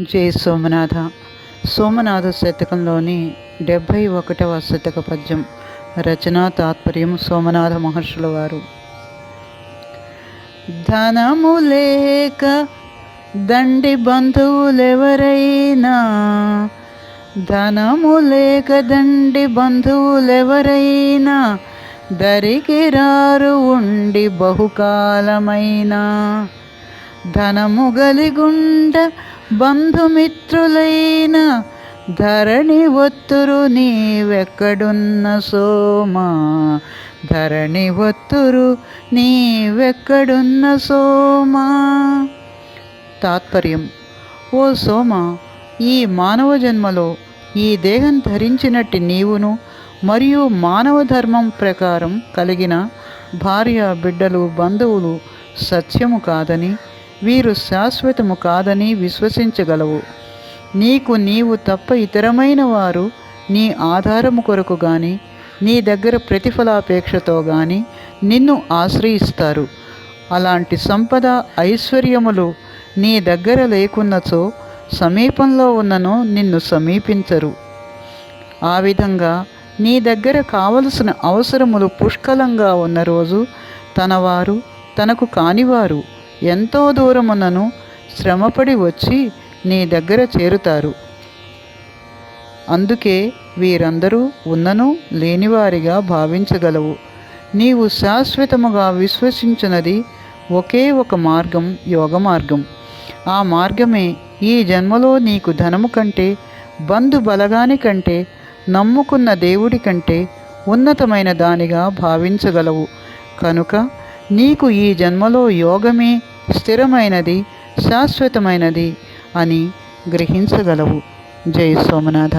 జై సోమనాథ. సోమనాథ శతకంలోని డెబ్భై ఒకటవ శతక పద్యం. రచనా తాత్పర్యం సోమనాథ మహర్షుల వారు. ధనము లేక దండి బంధువులెవరైనా ధనము లేక దండి బంధువులెవరైనా దరికి రారు ఉండి బహుకాలమైనా ధనము గలిగుండ బంధుమిత్రులైన ధరణి ఒత్తురు నీవెక్కడున్న సోమా? ధరణి ఒత్తురు నీవెక్కడున్న సోమా? తాత్పర్యం ఓ సోమ ఈ మానవ జన్మలో ఈ దేహం ధరించినట్టి నీవును మరియు మానవ ధర్మం ప్రకారం కలిగిన భార్య బిడ్డలు బంధువులు సత్యము కాదని వీరు శాశ్వతము కాదని విశ్వసించగలవు. నీకు నీవు తప్ప ఇతరమైన వారు నీ ఆధారము కొరకు గాని నీ దగ్గర ప్రతిఫలాపేక్షతో గాని నిన్ను ఆశ్రయిస్తారు. అలాంటి సంపద ఐశ్వర్యములు నీ దగ్గర లేకున్నచో సమీపంలో ఉన్నను నిన్ను సమీపించరు. ఆ విధంగా నీ దగ్గర కావలసిన అవసరములు పుష్కలంగా ఉన్న రోజు తనవారు తనకు కానివారు ఎంతో దూరమునను శ్రమపడి వచ్చి నీ దగ్గర చేరుతారు. అందుకే వీరందరూ ఉన్నను లేనివారిగా భావించగలవు. నీవు శాశ్వతముగా విశ్వసించినది ఒకే ఒక మార్గం యోగ మార్గం. ఆ మార్గమే ఈ జన్మలో నీకు ధనము కంటే బంధు బలగాని కంటే నమ్ముకున్న దేవుడి కంటే ఉన్నతమైన దానిగా భావించగలవు. కనుక నీకు ఈ జన్మలో యోగమే స్థిరమైనది శాశ్వతమైనది అని గ్రహించగలవు. జై సోమనాథ.